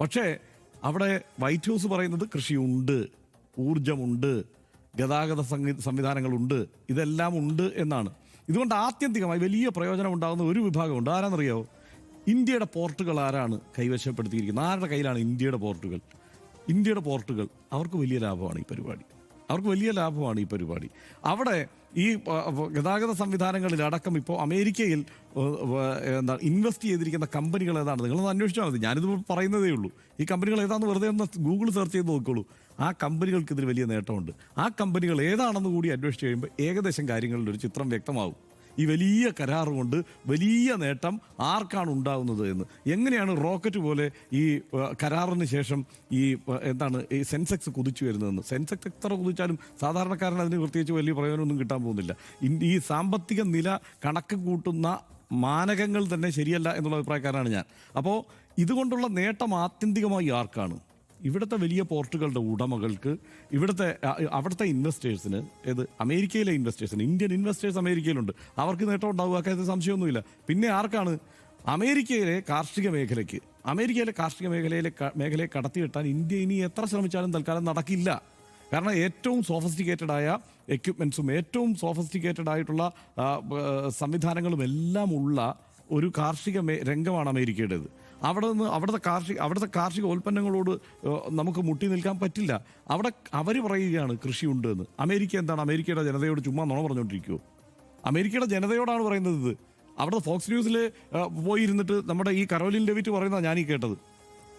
Speaker 1: പക്ഷേ അവിടെ വൈറ്റ് ഹൗസ് പറയുന്നത് കൃഷിയുണ്ട് ഊർജമുണ്ട് ഗതാഗത സംവി- സംവിധാനങ്ങളുണ്ട് ഇതെല്ലാം ഉണ്ട് എന്നാണ്. ഇതുകൊണ്ട് ആത്യന്തികമായി വലിയ പ്രയോജനം ഉണ്ടാകുന്ന ഒരു വിഭാഗമുണ്ട്. ആരാന്നറിയാവോ? ഇന്ത്യയുടെ പോർട്ടുകൾ ആരാണ് കൈവശപ്പെടുത്തിയിരിക്കുന്നത്? ആരുടെ കയ്യിലാണ് ഇന്ത്യയുടെ പോർട്ടുകൾ? ഇന്ത്യയുടെ പോർട്ടുകൾ അവർക്ക് വലിയ ലാഭമാണ് ഈ പരിപാടി. അവർക്ക് വലിയ ലാഭമാണ് ഈ പരിപാടി. അവിടെ ഈ ഗതാഗത സംവിധാനങ്ങളിൽ അടക്കം ഇപ്പോൾ അമേരിക്കയിൽ എന്താ ഇൻവെസ്റ്റ് ചെയ്തിരിക്കുന്ന കമ്പനികൾ ഏതാണ് നിങ്ങളൊന്ന് അന്വേഷിച്ചാൽ മതി. ഞാനിത് പറയുന്നതേ ഉള്ളൂ. ഈ കമ്പനികൾ ഏതാണെന്ന് വെറുതെ ഒന്ന് ഗൂഗിൾ സെർച്ച് ചെയ്ത് നോക്കിക്കോളൂ. ആ കമ്പനികൾക്ക് ഇതിൽ വലിയ നേട്ടമുണ്ട്. ആ കമ്പനികൾ ഏതാണെന്ന് കൂടി അന്വേഷിച്ച് കഴിയുമ്പോൾ ഏകദേശം കാര്യങ്ങളുടെ ഒരു ചിത്രം വ്യക്തമാവും ഈ വലിയ കരാർ കൊണ്ട് വലിയ നേട്ടം ആർക്കാണ് ഉണ്ടാകുന്നത് എന്ന്. എങ്ങനെയാണ് റോക്കറ്റ് പോലെ ഈ കരാറിന് ശേഷം ഈ എന്താണ് ഈ സെൻസെക്സ് കുതിച്ചു വരുന്നതെന്ന്. സെൻസെക്സ് എത്ര കുതിച്ചാലും സാധാരണക്കാരന് അതിന് പ്രത്യേകിച്ച് വലിയ പ്രയോജനമൊന്നും കിട്ടാൻ പോകുന്നില്ല. ഈ സാമ്പത്തിക നില കണക്ക് കൂട്ടുന്ന മാനകങ്ങൾ തന്നെ ശരിയല്ല എന്നുള്ള അഭിപ്രായക്കാരനാണ് ഞാൻ. അപ്പോൾ ഇതുകൊണ്ടുള്ള നേട്ടം ആത്യന്തികമായി ആർക്കാണ്? ഇവിടുത്തെ വലിയ പോർട്ടുകളുടെ ഉടമകൾക്ക് ഇവിടുത്തെ അവിടുത്തെ ഇൻവെസ്റ്റേഴ്സിന് ഏത് അമേരിക്കയിലെ ഇൻവെസ്റ്റേഴ്സിന് ഇന്ത്യൻ ഇൻവെസ്റ്റേഴ്സ് അമേരിക്കയിലുണ്ട്. അവർക്ക് നേട്ടം ഉണ്ടാവുക അക്കാര്യത്തിൽ സംശയമൊന്നുമില്ല. പിന്നെ ആർക്കാണ്? അമേരിക്കയിലെ കാർഷിക മേഖലയ്ക്ക്. അമേരിക്കയിലെ കാർഷിക മേഖലയിലെ മേഖലയെ കടത്തിവിട്ടാൻ ഇന്ത്യ ഇനി എത്ര ശ്രമിച്ചാലും തൽക്കാലം നടക്കില്ല. കാരണം ഏറ്റവും സോഫിസ്റ്റിക്കേറ്റഡ് ആയ എക്യുപ്മെൻസും ഏറ്റവും സോഫിസ്റ്റിക്കേറ്റഡ് ആയിട്ടുള്ള സംവിധാനങ്ങളും എല്ലാം ഉള്ള ഒരു കാർഷിക രംഗമാണ് അമേരിക്കയുടേത്. അവിടെ നിന്ന് അവിടുത്തെ കാർഷിക അവിടുത്തെ കാർഷിക ഉൽപ്പന്നങ്ങളോട് നമുക്ക് മുട്ടി നിൽക്കാൻ പറ്റില്ല. അവിടെ അവർ പറയുകയാണ് കൃഷിയുണ്ട് എന്ന്. അമേരിക്ക എന്താണ്? അമേരിക്കയുടെ ജനതയോട് ചുമ്മാ നുണ പറഞ്ഞുകൊണ്ടിരിക്കുമോ അമേരിക്കയുടെ ജനതയോടാണ് പറയുന്നത് ഇത്. അവിടെ ഫോക്സ് ന്യൂസിൽ പോയി ഇരുന്നിട്ട് നമ്മുടെ ഈ കരോലിൻ ഡെവിറ്റ് പറയുന്നതാണ് ഞാനീ കേട്ടത്.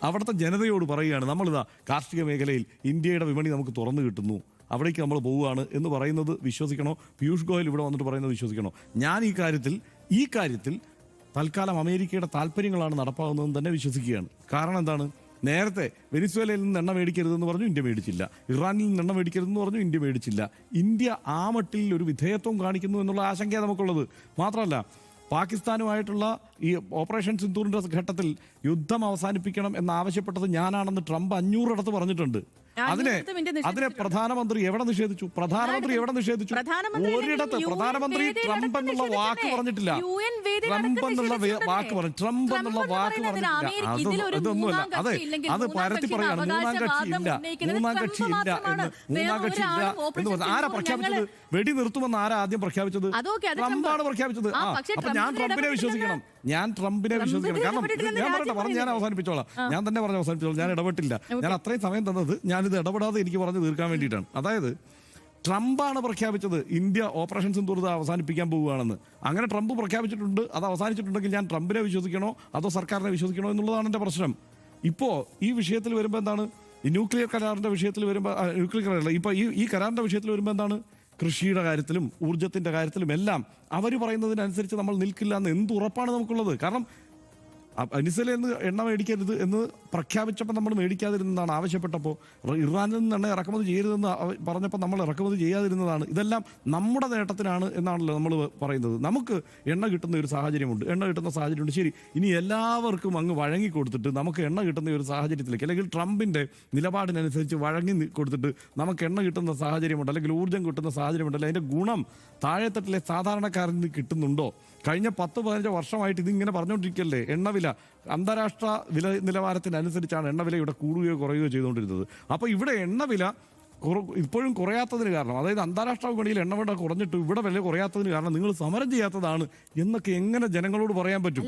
Speaker 1: അവിടുത്തെ ജനതയോട് പറയുകയാണ് നമ്മളിതാ കാർഷിക മേഖലയിൽ ഇന്ത്യയുടെ വിപണി നമുക്ക് തുറന്നു കിട്ടുന്നു. അവിടേക്ക് നമ്മൾ പോവുകയാണ് എന്ന് പറയുന്നത് വിശ്വസിക്കണോ? പീയൂഷ് ഗോയൽ ഇവിടെ വന്നിട്ട് പറയുന്നത് വിശ്വസിക്കണോ? ഞാൻ ഈ കാര്യത്തിൽ ഈ കാര്യത്തിൽ തൽക്കാലം അമേരിക്കയുടെ താല്പര്യങ്ങളാണ് നടപ്പാകുന്നതെന്ന് തന്നെ വിശ്വസിക്കുകയാണ്. കാരണം എന്താണ്? നേരത്തെ വെനിസ്വേലയിൽ നിന്ന് എണ്ണ മേടിക്കരുതെന്ന് പറഞ്ഞു ഇന്ത്യ മേടിച്ചില്ല. ഇറാനിൽ നിന്ന് എണ്ണ മേടിക്കരുതെന്ന് പറഞ്ഞു ഇന്ത്യ മേടിച്ചില്ല. ഇന്ത്യ ആ മട്ടിൽ ഒരു വിധേയത്വം കാണിക്കുന്നു എന്നുള്ള ആശങ്കയാണ് നമുക്കുള്ളത്. മാത്രമല്ല പാകിസ്ഥാനുമായിട്ടുള്ള ഈ ഓപ്പറേഷൻ സിന്ധൂറിന്റെ ഘട്ടത്തിൽ യുദ്ധം അവസാനിപ്പിക്കണം എന്നാവശ്യപ്പെട്ടത് ഞാനാണെന്ന് ട്രംപ് അഞ്ഞൂറിടത്ത് പറഞ്ഞിട്ടുണ്ട്. അതിനെ അതിനെ പ്രധാനമന്ത്രി എവിടെ നിഷേധിച്ചു? പ്രധാനമന്ത്രി എവിടെ നിഷേധിച്ചു? ഒരിടത്ത് പ്രധാനമന്ത്രി ട്രംപ് എന്നുള്ള വാക്ക് പറഞ്ഞിട്ടില്ല. ട്രംപ് എന്നുള്ള വാക്ക് പറഞ്ഞു. ട്രംപ് എന്നുള്ള വാക്ക്
Speaker 3: പറഞ്ഞില്ല
Speaker 1: പറഞ്ഞിട്ടില്ല.
Speaker 3: അത്
Speaker 1: അതൊന്നുമല്ല. അതെ അത് പരത്തി പറയാണ്. മൂന്നാം കക്ഷി ഇല്ല. മൂന്നാം കക്ഷി ഇല്ല. എന്ന് മൂന്നാം കക്ഷി ഇല്ല എന്ന് പറഞ്ഞു ആരാ പ്രഖ്യാപിച്ചത്? വെടി നിർത്തുമെന്ന് ആരാ ആദ്യം പ്രഖ്യാപിച്ചത്?
Speaker 3: ട്രംപ് ആണ്
Speaker 1: ട്രംപാണ് പ്രഖ്യാപിച്ചത്
Speaker 3: ആ
Speaker 1: അപ്പൊ ഞാൻ ട്രംപിനെ വിശ്വസിക്കണം. ഞാൻ ട്രംപിനെ
Speaker 3: ട്രംപ്
Speaker 1: വിശ്വസിക്കണം. കാരണം ഞാൻ പറയട്ടെ പറഞ്ഞ് ഞാൻ അവസാനിപ്പിച്ചോളാം. ഞാൻ തന്നെ പറഞ്ഞ് അവസാനിപ്പിച്ചോളാം. ഞാൻ ഇടപെട്ടില്ല. ഞാൻ അത്രയും സമയം തന്നത് ഞാനിത് ഇടപെടാതെ എനിക്ക് പറഞ്ഞു തീർക്കാൻ വേണ്ടിയിട്ടാണ്. അതായത് ട്രംപാണ് പ്രഖ്യാപിച്ചത്. ഇന്ത്യ ഓപ്പറേഷൻ സിന്ദൂർ ഇത് അവസാനിപ്പിക്കാൻ പോവുകയാണെന്ന്. അങ്ങനെ ട്രംപ് പ്രഖ്യാപിച്ചിട്ടുണ്ട്. അത് അവസാനിച്ചിട്ടുണ്ടെങ്കിൽ ഞാൻ ട്രംപിനെ വിശ്വസിക്കണോ? അതോ സർക്കാരിനെ വിശ്വസിക്കണോ എന്നുള്ളതാണ് എന്റെ പ്രശ്നം. ഇപ്പോൾ ഈ വിഷയത്തിൽ വരുമ്പോൾ എന്താണ്? ഈ ന്യൂക്ലിയർ കരാറിന്റെ വിഷയത്തിൽ വരുമ്പോൾ ന്യൂക്ലിയർ കരാറല്ല. ഇപ്പൊ ഈ ഈ കരാറിന്റെ വിഷയത്തിൽ വരുമ്പോൾ എന്താണ്? കൃഷിയുടെ കാര്യത്തിലും ഊർജത്തിന്റെ കാര്യത്തിലും എല്ലാം അവർ പറയുന്നതിനനുസരിച്ച് നമ്മൾ നിൽക്കില്ല എന്ന് എന്ത് ഉറപ്പാണ് നമുക്കുള്ളത്? കാരണം അനിസല എന്ന് എണ്ണ മേടിക്കരുത് എന്ന് പ്രഖ്യാപിച്ചപ്പോൾ നമ്മൾ മേടിക്കാതിരുന്നതാണ്. ആവശ്യപ്പെട്ടപ്പോൾ ഇറാനിൽ നിന്ന് എണ്ണ ഇറക്കുമതി ചെയ്യരുതെന്ന് പറഞ്ഞപ്പോൾ നമ്മൾ ഇറക്കുമതി ചെയ്യാതിരുന്നതാണ്. ഇതെല്ലാം നമ്മുടെ നേട്ടത്തിനാണ് എന്നാണല്ലോ നമ്മൾ പറയുന്നത്. നമുക്ക് എണ്ണ കിട്ടുന്ന ഒരു സാഹചര്യമുണ്ട്. എണ്ണ കിട്ടുന്ന സാഹചര്യമുണ്ട്. ശരി ഇനി എല്ലാവർക്കും അങ്ങ് വഴങ്ങി കൊടുത്തിട്ട് നമുക്ക് എണ്ണ കിട്ടുന്ന ഒരു സാഹചര്യത്തിലേക്ക് അല്ലെങ്കിൽ ട്രംപിന്റെ നിലപാടിനനുസരിച്ച് വഴങ്ങി കൊടുത്തിട്ട് നമുക്ക് എണ്ണ കിട്ടുന്ന സാഹചര്യമുണ്ട് അല്ലെങ്കിൽ ഊർജം കിട്ടുന്ന സാഹചര്യമുണ്ട് അല്ലെങ്കിൽ അതിന്റെ ഗുണം താഴെത്തട്ടിലെ സാധാരണക്കാരിൽ നിന്ന് കിട്ടുന്നുണ്ടോ? കഴിഞ്ഞ പത്ത് പതിനഞ്ച് വർഷമായിട്ട് ഇതിങ്ങനെ പറഞ്ഞുകൊണ്ടിരിക്കല്ലേ എണ്ണവില അന്താരാഷ്ട്ര വില നിലവാരത്തിനനുസരിച്ചാണ് എണ്ണവില ഇവിടെ കൂടുകയോ കുറയുകയോ ചെയ്തുകൊണ്ടിരുന്നത്. അപ്പോൾ ഇവിടെ എണ്ണവില കുറ- ഇപ്പോഴും കുറയാത്തതിന് കാരണം അതായത് അന്താരാഷ്ട്ര വിപണിയിൽ എണ്ണവില കുറഞ്ഞിട്ട് ഇവിടെ വില കുറയാത്തതിന് കാരണം നിങ്ങൾ സമരം ചെയ്യാത്തതാണ് എന്നൊക്കെ എങ്ങനെ ജനങ്ങളോട് പറയാൻ പറ്റും?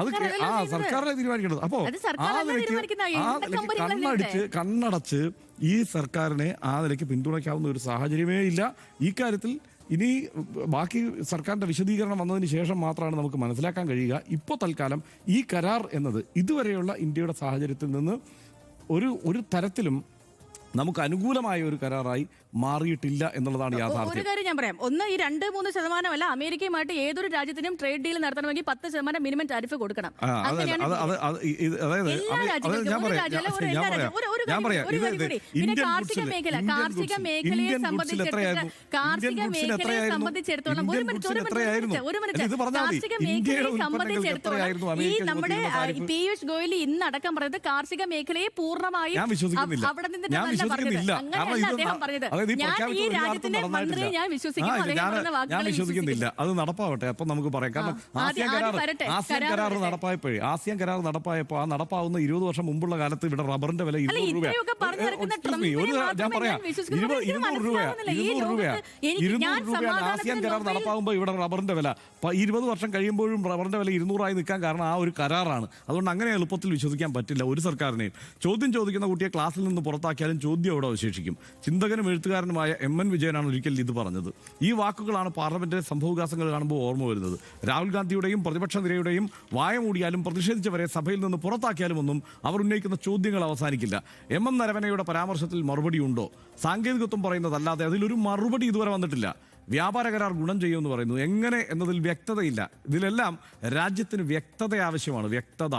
Speaker 1: അത് ആ? സർക്കാരിനെ തീരുമാനിക്കേണ്ടത്?
Speaker 3: അപ്പോൾ
Speaker 1: ആ നിലയ്ക്ക്. ആ നിലയ്ക്ക് കണ്ണടിച്ച് കണ്ണടച്ച് ഈ സർക്കാരിനെ ആ നിലയ്ക്ക് പിന്തുണയ്ക്കാവുന്ന ഒരു സാഹചര്യമേ ഇല്ല. ഈ കാര്യത്തിൽ ഇനി ബാക്കി സർക്കാരിന്റെ വിശദീകരണം വന്നതിന് ശേഷം മാത്രമാണ് നമുക്ക് മനസ്സിലാക്കാൻ കഴിയുക. ഇപ്പോൾ തൽക്കാലം ഈ കരാർ എന്നത് ഇതുവരെയുള്ള ഇന്ത്യയുടെ സാഹചര്യത്തിൽ നിന്ന് ഒരു ഒരു തരത്തിലും നമുക്ക് അനുകൂലമായ ഒരു കരാറായി മാറിയിട്ടില്ല എന്നുള്ളതാണ്
Speaker 3: യാഥാർത്ഥ്യം ഒരു കാര്യം ഞാൻ പറയാം. ഒന്ന് ഈ രണ്ട് മൂന്ന് ശതമാനമല്ല അമേരിക്കയുമായിട്ട് ഏതൊരു രാജ്യത്തിനും ട്രേഡ് ഡീൽ നടത്തണമെങ്കിൽ പത്ത് ശതമാനം മിനിമം ടാരിഫ് കൊടുക്കണം. കാർഷിക
Speaker 1: ഗുഡ്സിൽ
Speaker 3: മേഖല,
Speaker 1: ഇന്ത്യൻ
Speaker 3: കാർഷിക മേഖലയെ സംബന്ധിച്ചിടത്തോളം കാർഷിക മേഖലയെ സംബന്ധിച്ചിടത്തോളം ഒരു മിനിറ്റ്, ഒരു മിനിറ്റ്, ഒരു മിനിറ്റ്. കാർഷിക മേഖലയെ സംബന്ധിച്ചിടത്തോളം ഈ നമ്മുടെ? പീയൂഷ് ഗോയൽ ഇന്ന് അടക്കം പറഞ്ഞത് കാർഷിക മേഖലയെ പൂർണമായും അവിടെ പറഞ്ഞത്
Speaker 1: വിശ്വസിക്കുന്നില്ല അതായത് ഈ
Speaker 3: ഞാൻ
Speaker 1: ഒരു ആ, ഇത് വിശ്വസിക്കുന്നില്ല. അത് നടപ്പാവട്ടെ. അപ്പൊ നമുക്ക് പറയാം. കാരണം
Speaker 3: ആ,
Speaker 1: ആസിയാൻ
Speaker 3: ആദ്യം
Speaker 1: കരാർ
Speaker 3: വരട്ടെ,
Speaker 1: ആസിയാൻ
Speaker 3: കരാർ
Speaker 1: കരാർ
Speaker 3: വരട്ടെ.
Speaker 1: നടപ്പായപ്പോഴേ ആസിയാൻ കരാർ നടപ്പായപ്പോ ആ നടപ്പാവുന്ന ഇരുപത് വർഷം മുമ്പുള്ള കാലത്ത് ഇവിടെ റബ്ബറിന്റെ വില ഇരുന്നൂറ് രൂപ
Speaker 3: ഇത്രയൊക്കെ പറഞ്ഞു നടക്കുന്ന ട്രംപിനെ
Speaker 1: ഒരു ഞാൻ
Speaker 3: മാത്രമേ
Speaker 1: പറയാം.
Speaker 3: ഞാൻ വിശ്വസിക്കുന്നുള്ളൂ.
Speaker 1: ഇരുപത്
Speaker 3: എനിക്ക്
Speaker 1: ഇരുന്നൂറ് രൂപ
Speaker 3: മനസ്സിലാവുന്നില്ല. ഈ
Speaker 1: ഇരുന്നൂറ് രൂപ
Speaker 3: ലോകത്ത് എനിക്ക് ഞാൻ
Speaker 1: ഇരുന്നൂറ് രൂപയാണ് ആസിയാൻ
Speaker 3: സമാധാനത്തിന്
Speaker 1: കരാർ
Speaker 3: നൊബേൽ-
Speaker 1: നടപ്പാകുമ്പോൾ ഇവിടെ റബ്ബറിന്റെ വില. പ- ഇരുപത് വർഷം കഴിയുമ്പോഴും റബ്ബറിന്റെ വില ഇരുന്നൂറായി നിൽക്കാൻ കാരണം ആ ഒരു കരാറാണ്. അതുകൊണ്ട് അങ്ങനെ എളുപ്പത്തിൽ വിശ്വസിക്കാൻ പറ്റില്ല ഒരു സർക്കാരിനെയും. ചോദ്യം ചോദിക്കുന്ന കുട്ടിയെ ക്ലാസ്സിൽ നിന്ന് പുറത്താക്കിയാലും ചോദ്യം അവിടെ അവശേഷിക്കും. ചിന്തകനും എഴുത്തുകാരനുമായ എം എൻ വിജയനാണ് ഒരിക്കൽ ഇത് പറഞ്ഞത്. ഈ വാക്കുകളാണ് പാർലമെന്റിലെ സംഭവവികാസങ്ങൾ കാണുമ്പോൾ ഓർമ്മ വരുന്നത്. രാഹുൽ ഗാന്ധിയുടെയും പ്രതിപക്ഷ നിരയുടെയും വായ മൂടിയാലും പ്രതിഷേധിച്ചവരെ സഭയിൽ നിന്ന് പുറത്താക്കിയാലും ഒന്നും അവർ ഉന്നയിക്കുന്ന ചോദ്യങ്ങൾ അവസാനിക്കില്ല. എം എം നരവനയുടെ പരാമർശത്തിൽ മറുപടി ഉണ്ടോ? സാങ്കേതികത്വം പറയുന്നതല്ലാതെ അതിലൊരു മറുപടി ഇതുവരെ വന്നിട്ടില്ല. വ്യാപാര കരാർ ഗുണം ചെയ്യുമെന്ന് പറയുന്നു. എങ്ങനെ എന്നതിൽ വ്യക്തതയില്ല. ഇതിലെല്ലാം രാജ്യത്തിന് വ്യക്തത ആവശ്യമാണ്. വ്യക്തത.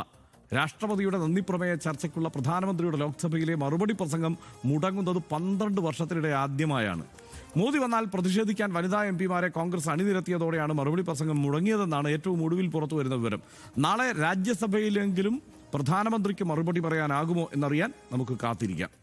Speaker 1: രാഷ്ട്രപതിയുടെ നന്ദിപ്രമേയ ചർച്ചയ്ക്കുള്ള പ്രധാനമന്ത്രിയുടെ ലോക്സഭയിലെ മറുപടി പ്രസംഗം മുടങ്ങുന്നത് പന്ത്രണ്ട് വർഷത്തിനിടെ ആദ്യമായാണ്. മോദി വന്നാൽ പ്രതിഷേധിക്കാൻ വനിതാ എം പിമാരെ കോൺഗ്രസ് അണിനിരത്തിയതോടെയാണ് മറുപടി പ്രസംഗം മുടങ്ങിയതെന്നാണ് ഏറ്റവും ഒടുവിൽ പുറത്തു വരുന്ന വിവരം. നാളെ രാജ്യസഭയിലെങ്കിലും പ്രധാനമന്ത്രിക്ക് മറുപടി പറയാനാകുമോ എന്നറിയാൻ നമുക്ക് കാത്തിരിക്കാം.